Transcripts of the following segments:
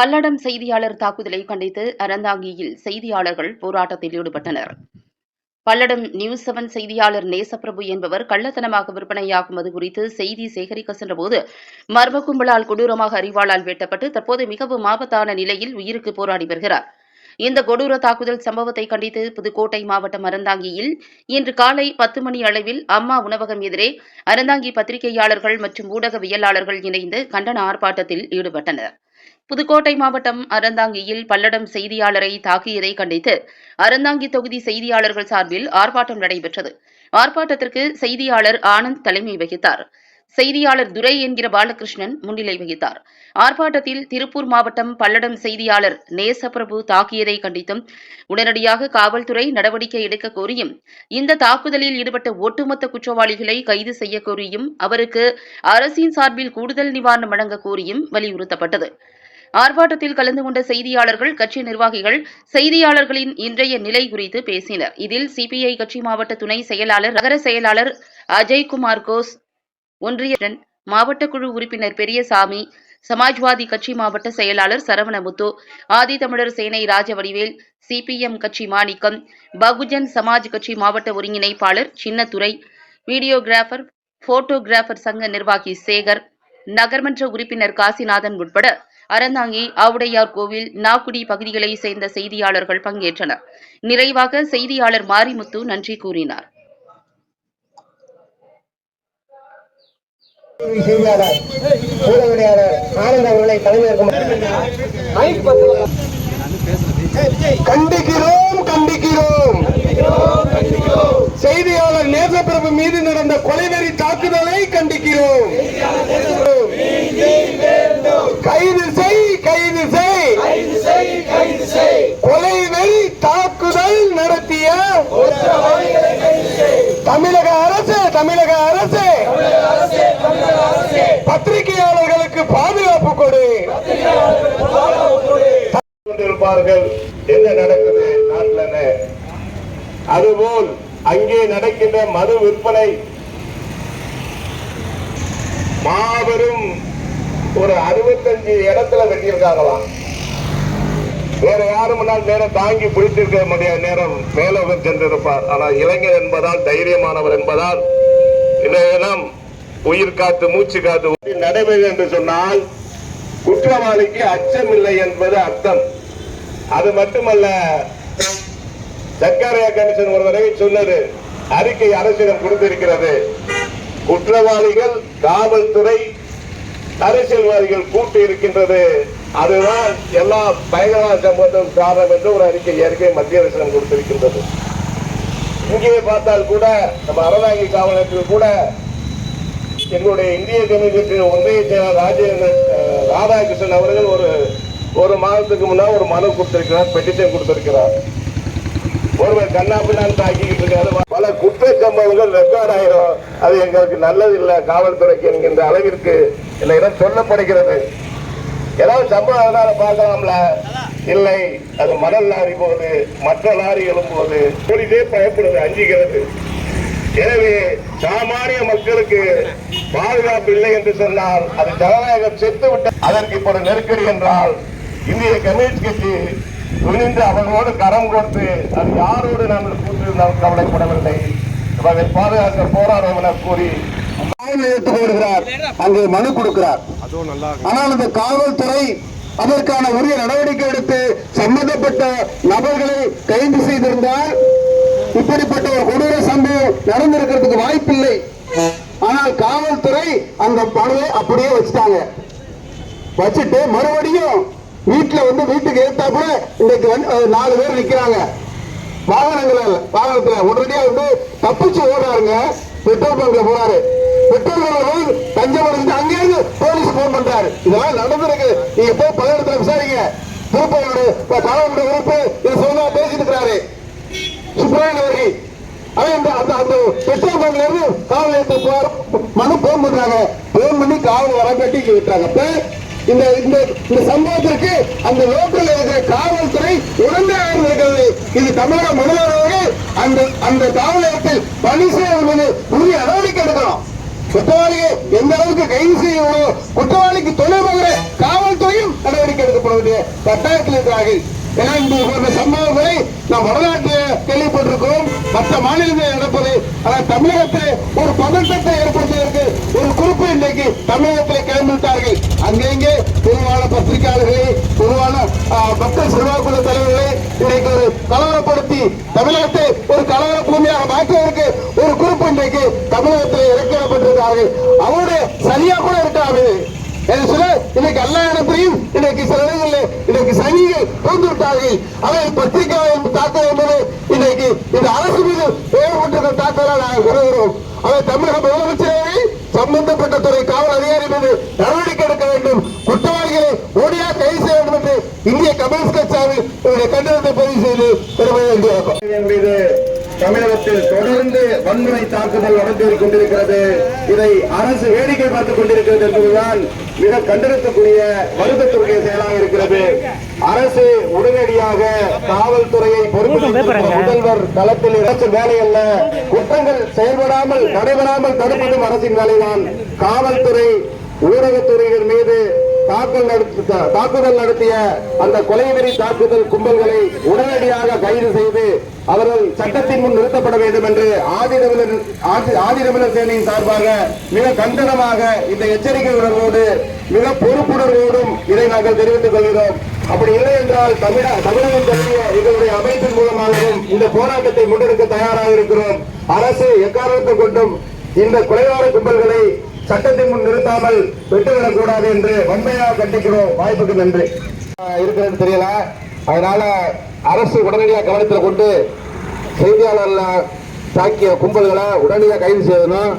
பல்லடம் செய்தியாளர் தாக்குதலை கண்டித்து அறந்தாங்கியில் செய்தியாளர்கள் போராட்டத்தில் ஈடுபட்டனர். பல்லடம் நியூஸ் செவன் செய்தியாளர் நேசப்பிரபு என்பவர் கள்ளத்தனமாக விற்பனையாகும் அது குறித்து செய்தி சேகரிக்க சென்றபோது மர்ம கும்பலால் கொடூரமாக அறிவாளால் வெட்டப்பட்டு தற்போது மிகவும் ஆபத்தான நிலையில் உயிருக்கு போராடி வருகிறார். இந்த கொடூர தாக்குதல் சம்பவத்தை கண்டித்து புதுக்கோட்டை மாவட்டம் அறந்தாங்கியில் இன்று காலை பத்து மணி அளவில் அம்மா உணவகம் எதிரே அறந்தாங்கி பத்திரிகையாளர்கள் மற்றும் ஊடகவியலாளர்கள் இணைந்து கண்டன ஆர்ப்பாட்டத்தில் ஈடுபட்டனர். புதுக்கோட்டை மாவட்டம் அறந்தாங்கியில் பல்லடம் செய்தியாளரை தாக்கியதை கண்டித்து அறந்தாங்கி தொகுதி செய்தியாளர்கள் சார்பில் ஆர்ப்பாட்டம் நடைபெற்றது. ஆர்ப்பாட்டத்திற்கு செய்தியாளர் ஆனந்த் தலைமை வகித்தார். செய்தியாளர் துரை என்கிற பாலகிருஷ்ணன் முன்னிலை வகித்தார். ஆர்ப்பாட்டத்தில் திருப்பூர் மாவட்டம் பல்லடம் செய்தியாளர் நேசப்பிரபு தாக்கியதை கண்டித்தும் உடனடியாக காவல்துறை நடவடிக்கை எடுக்க கோரியும் இந்த தாக்குதலில் ஈடுபட்ட ஒட்டுமொத்த குற்றவாளிகளை கைது செய்ய கோரியும் அவருக்கு அரசின் சார்பில் கூடுதல் நிவாரணம் வழங்க கோரியும் வலியுறுத்தப்பட்டது. ஆர்ப்பாட்டத்தில் கலந்து கொண்ட செய்தியாளர்கள் கட்சி நிர்வாகிகள் செய்தியாளர்களின் இன்றைய நிலை குறித்து பேசினர். இதில் சிபிஐ கட்சி மாவட்ட துணை செயலாளர் நகர செயலாளர் அஜய்குமார் கோஸ் ஒன்றிய மாவட்ட குழு உறுப்பினர் பெரியசாமி சமாஜ்வாதி கட்சி மாவட்ட செயலாளர் சரவணமுத்து ஆதித்தமிழர் சேனை ராஜவடிவேல் சிபிஎம் கட்சி மாணிக்கம் பகுஜன் சமாஜ் கட்சி மாவட்ட ஒருங்கிணைப்பாளர் சின்னத்துறை வீடியோகிராஃபர் போட்டோகிராஃபர் சங்க நிர்வாகி சேகர் நகர்மன்ற உறுப்பினர் காசிநாதன் உட்பட அறந்தாங்கி ஆவுடையார் கோவில் நாக்குடி பகுதிகளை சேர்ந்த செய்தியாளர்கள் பங்கேற்றனர். நிறைவாக செய்தியாளர் மாரிமுத்து நன்றி கூறினார். செய்தியாளர் ஊடகவியலாளர் ஆனந்த் அவர்களை தலைமையேற்கும் கண்டிக்கிறோம் கண்டிக்கிறோம். செய்தியாளர் நேசப்பிரபு மீது நடந்த கொலைவெறி தாக்குதலை கண்டிக்கிறோம். கைது செய் கைது செய் கொலைவெறி தாக்குதல் நடத்திய தமிழக அரசு தமிழக அரசு பத்திரிகையாளர்களுக்கு பாதுகாப்பு கொடு கொண்டிருப்பார்கள் என்ன நடக்குது நாட்டில் அதுபோல் அங்கே நடக்கின்ற மது விற்பனை மாபெரும் ஒரு அறுபத்தஞ்சு இடத்துல வெட்டியிருக்காங்களாம் வேற யாரும் முன்னால் நேரம் தாங்கி பிடித்திருக்க முடியாத நேரம் மேலவர் சென்றிருப்பார். ஆனால் இளைஞர் என்பதால் தைரியமானவர் என்பதால் இன்றைய இனம் உயிர் காத்து மூச்சு காத்து நடைபெறும் என்று சொன்னால் குற்றவாளிக்கு அச்சம் இல்லை என்பது அர்த்தம். அது மட்டுமல்ல சர்க்காரியா கமிஷன் ஒரு தடவை சொன்னது அறிக்கை அரசிடம் கொடுத்திருக்கிறது. குற்றவாளிகள் காவல்துறை அரசியல்வாதிகள் கூட்டு இருக்கின்றது. அதுதான் எல்லா பயங்கரவாத சம்பவத்துக்கும் காரணம் என்று ஒரு அறிக்கை ஏற்கனவே மத்திய அரசிடம் கொடுத்திருக்கின்றது. இங்கே பார்த்தால் கூட நம்ம அறதாங்கி காவல் நிலையத்தில் கூட எங்களுடைய இந்திய கம்யூனிஸ்டின் ஒன்றிய செயலர் ராஜேந்திர ராதாகிருஷ்ணன் அவர்கள் ஒரு ஒரு மாதத்துக்கு முன்னால் ஒரு மனு கொடுத்திருக்கிறார் பெட்டிஷன் கொடுத்திருக்கிறார். ஒருவர் கண்ணாப்பின்னான் தாக்கிக்கிட்டு இருக்காரு. பல குற்ற சம்பவங்கள் ரெக்கார்ட் ஆயிரும். அது எங்களுக்கு நல்லது இல்லை. காவல்துறைக்கு என்கின்ற அளவிற்கு இல்லைன்னா சொல்லப்படுகிறது. ஏதாவது சம்பவம் அதனால பார்க்கலாம்ல? இல்லை. அது மணல் லாரி போது மற்ற லாரி எழும்போது போலீஸே பயப்படுது அஞ்சுகிறது. எனவே சாமானிய மக்களுக்கு பாதுகாப்பு இல்லை என்று சொன்னால் அது ஜனநாயகம் செத்து விட்டது அதற்கு இப்போ நெருக்கடி என்றால் இந்திய கம்யூனிஸ்ட் கட்சி துணிந்து அவர்களோடு கரம் கொடுத்து அது யாரோடு நாங்கள் கூட்டியிருந்தாலும் கவலைப்படவில்லை. அதை பாதுகாக்க போராடும் என கூறி வருகிறார் அங்கு மனு கொடுக்கிறார். ஆனால் அந்த காவல்துறை அதற்கான உரிய நடவடிக்கை எடுத்து சம்பந்தப்பட்ட நபர்களை கைது செய்திருந்தால் இப்படிப்பட்ட ஒரு கொடூர சம்பவம் நடந்திருக்கிறதுக்கு வாய்ப்பில்லை. ஆனால் காவல்துறை அந்த மனுவை அப்படியே வச்சுட்டாங்க. வச்சுட்டு மறுபடியும் வீட்டுல வந்து வீட்டுக்கு ஏத்தாப்புல இன்னைக்கு நாலு பேர் நிக்கிறாங்க. வாகனங்கள் வாகனத்துல. உடனடியா வந்து தப்பிச்சு ஓடுறாருங்க. பெட்ரோல் பங்க்ல போறாரு. பெட்ரோல் பங்க்ல போய் தஞ்சம் அடைஞ்சு அங்கேயிருந்து போலீஸ் போன் பண்றாரு. இதெல்லாம் நடந்திருக்கு. நீங்க போய் பல இடத்துல விசாரிங்க. திருப்பூரோட காவல்துறை உறுப்பு இது சொன்னா பேசிட்டு இருக்கிறாரு. சுப்பிரமணிய அவர்கள் அந்த அந்த பெட்ரோல் பங்க்ல இருந்து காவல் நிலையத்துக்கு மனு போன் பண்றாங்க. போன் பண்ணி காவல் வர கட்டி விட்டுறாங்க. இந்த இந்த இந்த சம்பவத்திற்கு அந்த லோக்கல் இருக்கிற காவல்துறை உடனே இருக்கிறது இது தமிழக முதல்வர்கள் அந்த அந்த காவல் நிலையத்தில் பணி செய்வது உரிய நடவடிக்கை எடுக்கணும் குற்றவாளியை எந்த அளவுக்கு கைது செய்யணும் குற்றவாளிக்கு துணை போகிற காவல்துறையும் நடவடிக்கை எடுக்கப்பட வேண்டிய கட்டாயத்தில் இருக்கிறார்கள். ஏன்னா இந்த போன்ற சம்பவங்களை நாம் வடநாட்டில் கேள்விப்பட்டிருக்கிறோம். மற்ற மாநிலங்களில் நடப்பது ஆனால் தமிழகத்தில் ஒரு பதட்டத்தை ஏற்படுத்துவதற்கு ஒரு குறிப்பு இன்றைக்கு தமிழகத்தில் கிளம்பிவிட்டார்கள். அங்கெங்கே பொதுவான பத்திரிகையாளர்களே பொதுவான மக்கள் செல்வாக்குள்ள தலைவர்களை இன்றைக்கு ஒரு கலவரப்படுத்தி தமிழகத்தை ஒரு கலவர பூமியாக மாற்றுவதற்கு ஒரு குறிப்பு இன்றைக்கு தமிழகத்தில் இறக்கப்பட்டிருக்கிறார்கள் அவருடைய சரியா கூட இருக்காது என்று சொல்ல இன்னைக்கு எல்லா இடத்திலையும் இன்னைக்கு சில இடங்களில் இன்னைக்கு சனிகள் தோன்று விட்டார்கள். அவை பத்திரிகையாளர் தாக்குதல் என்பது இன்னைக்கு இந்த அரசு மீது ஏற்பட்டிருக்கிற தாக்குதலாக நாங்கள் கருதுகிறோம். அவை தமிழக முதலமைச்சரே சம்பந்தப்பட்ட துறை காவல் அதிகாரி மீது நடவடிக்கை எடுக்க வேண்டும். குற்றவாளிகள் ஓடியா கைது செய்ய வேண்டும் என்று இந்திய கம்யூனிஸ்ட் கட்சியாவில் இவருடைய கண்டனத்தை பதிவு செய்து பெருமை வேண்டியிருக்கும் என் மீது தமிழகத்தில் தொடர்ந்து வன்முறை தாக்குதல் நடந்து கொண்டிருக்கிறது. இதை அரசு வேடிக்கை பார்த்துக் கொண்டிருக்கிறது என்பதுதான் மிக கண்டனத்துக்குரிய வருத்தத்துக்குரிய செயலாக இருக்கிறது. அரசு உடனடியாக காவல்துறையை பொறுப்பு முதல்வர் களத்தில் அரசு வேலை அல்ல. குற்றங்கள் செயல்படாமல் நடைபெறாமல் தடுப்பதும் அரசின் வேலைதான். காவல்துறை ஊடகத்துறையினர் மீது தாக்கல் நடத்த தாக்குதல் நடத்திய அந்த கொலைவெறி தாக்குதல் கும்பல்களை உடனடியாக கைது செய்து அவர்கள் சட்டத்தின் முன் நிறுத்தப்பட வேண்டும் என்று ஆதிரமிழர் ஆதி- சேனையின் சார்பாக மிக கண்டனமாக இந்த எச்சரிக்கை உணர்வோடு மிக பொறுப்புணர்வோடும் இதை நாங்கள் தெரிவித்துக் கொள்கிறோம். அப்படி இல்லை என்றால் தமிழ தமிழகம் தழுவிய எங்களுடைய அமைப்பின் மூலமாகவும் இந்த போராட்டத்தை முன்னெடுக்க தயாராக இருக்கிறோம். அரசு எக்காரணத்தை கொண்டும் இந்த கொலைவார கும்பல்களை சட்டத்தின் முன் நிறுத்தாமல் விட்டுவிடக் கூடாது என்று வன்மையாக கண்டிக்கிறோம். வாய்ப்புக்கு நன்றி. இருக்கிறது தெரியல. அதனால அரசு உடனடியாக கவனத்தில் கொண்டு செய்தியாளர்ல தாக்கிய கும்பல்களை உடனடியாக கைது செய்யணும்.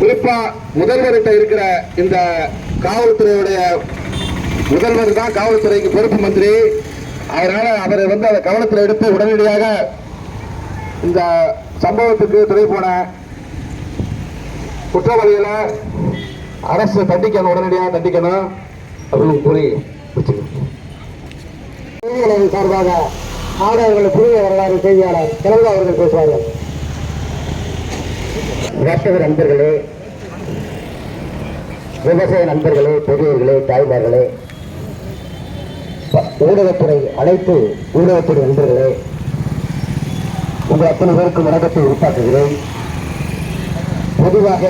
குறிப்பா முதல்வர்கிட்ட இருக்கிற இந்த காவல்துறையுடைய முதல்வர் தான் காவல்துறைக்கு பொறுப்பு மந்திரி. அதனால அவரை வந்து அதை கவனத்தில் எடுத்து உடனடியாக இந்த சம்பவத்துக்கு துணை போன குற்றவாளிகளை அரசு தண்டிக்கணும் உடனடியாக தண்டிக்கணும் அப்படின்னு கூறி வச்சுக்கணும் சார்பாக ஆடவர்கள் புதிய வரலாறு செய்தியாளர் திறந்த அவர்கள் பேசுவார்கள். வர்த்தக நண்பர்களே விவசாய நண்பர்களே பெரியவர்களே தாய்மார்களே ஊடகத்துறை அனைத்து ஊடகத்துறை நண்பர்களே உங்கள் அத்தனை பேருக்கு வணக்கத்தை உருவாக்குகிறேன். பொதுவாக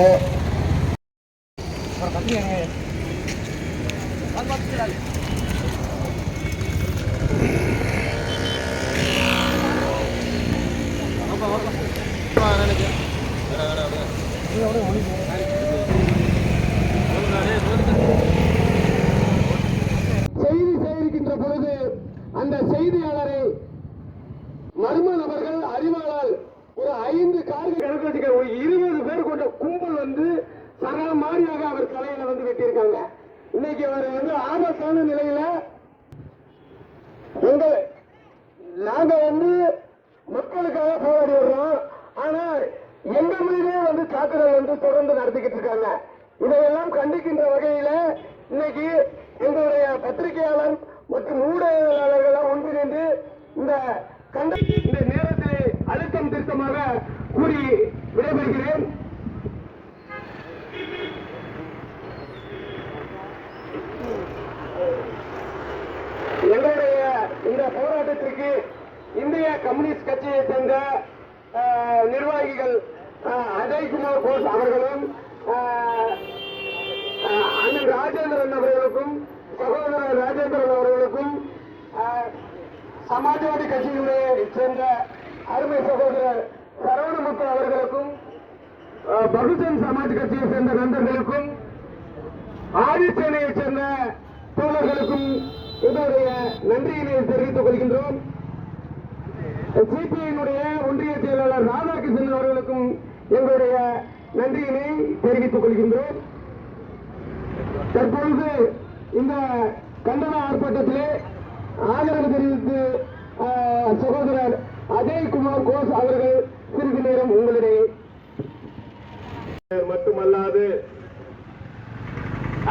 செய்தி சேகரிக்கின்ற பொழுது அந்த செய்தியாளரை மர்ம நபர்கள் அறிவாளால் ஒரு ஐந்து கார்கள் கணக்கு ஒரு இருபது பேர் கொண்ட கும்பல் வந்து சகல மாறியாக அவர் தலையில வந்து கட்டியிருக்காங்க இன்னைக்கு அவர் வந்து ஆபத்தான நிலையில எங்க நாங்க வந்து மக்களுக்காக போராடி வர்றோம். ஆனா எங்க மீதே வந்து தாக்குதல் வந்து தொடர்ந்து நடத்திக்கிட்டு இருக்காங்க. இதையெல்லாம் கண்டிக்கின்ற வகையில இன்னைக்கு எங்களுடைய பத்திரிகையாளர் மற்றும் ஊடகவியலாளர்கள் ஒன்றிணைந்து இந்த கண்ட இந்த நேரத்தில் அழுத்தம் திருத்தமாக கூறி விடைபெறுகிறேன் எங்களுடைய இந்த போராட்டத்திற்கு இந்திய கம்யூனிஸ்ட் கட்சியை சேர்ந்த நிர்வாகிகள் அஜய் அஜய்குமார் கோஷ் அவர்களும் அண்ணன் ராஜேந்திரன் அவர்களுக்கும் சகோதரர் ராஜேந்திரன் அவர்களுக்கும் சமாஜ்வாதி சமாஜ்வாடி கட்சியினுடைய சேர்ந்த அருமை சகோதரர் சரவணமுத்து அவர்களுக்கும் பகுஜன் சமாஜ் கட்சியை சேர்ந்த நண்பர்களுக்கும் ஆதிச்சேனையைச் சேர்ந்த தோழர்களுக்கும் இதனுடைய நன்றியினை தெரிவித்துக் கொள்கின்றோம். சிபிஐனுடைய ஒன்றிய செயலாளர் ராதாகிருஷ்ணன் அவர்களுக்கும் எங்களுடைய நன்றியினை தெரிவித்துக் கொள்கின்றோம். தற்பொழுது இந்த கண்டன ஆர்ப்பாட்டத்திலே ஆதரவு தெரிவித்து சகோதரர் அஜய்குமார் கோஷ் அவர்கள் சிறிது நேரம் உங்களிடையே மட்டுமல்லாது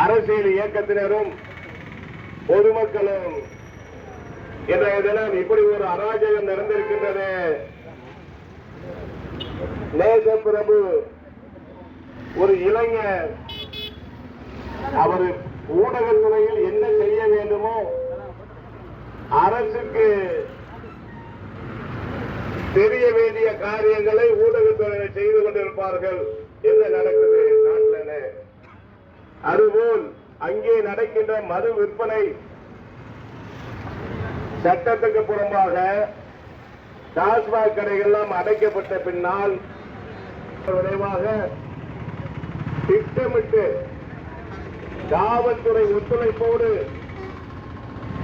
அரசியல் இயக்கத்தினரும் பொதுமக்களும் இன்றைய தினம் இப்படி ஒரு அராஜகம் நடந்திருக்கின்றது. நேச பிரபு ஒரு இளைஞர் அவர் ஊடகத்துறையில் என்ன செய்ய வேண்டுமோ அரசுக்கு தெரிய வேண்டிய காரியங்களை ஊடகத்துறையினர் செய்து கொண்டிருப்பார்கள். என்ன நடக்குது நாட்டில் அதுபோல் அங்கே நடக்கின்ற மது விற்பனை சட்டத்துக்கு புறம்பாக டாஸ்மாக் கடைகள்லாம் அடைக்கப்பட்ட பின்னால் விரைவாக திட்டமிட்டு காவல்துறை ஒத்துழைப்போடு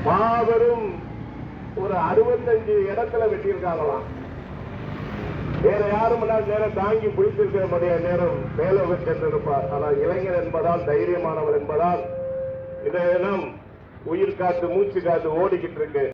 மாபெரும் ஒரு அறுபத்தஞ்சு இடத்துல வெட்டியிருக்காங்களாம். வேற யாரும் நேரம் தாங்கி பிடித்திருக்க முடியாத நேரம் மேலே சென்றிருப்பார். ஆனால் இளைஞர் என்பதால் தைரியமானவர் என்பதால் இந்த உயிர் காத்து மூச்சு காத்து ஓடிக்கிட்டு இருக்கு.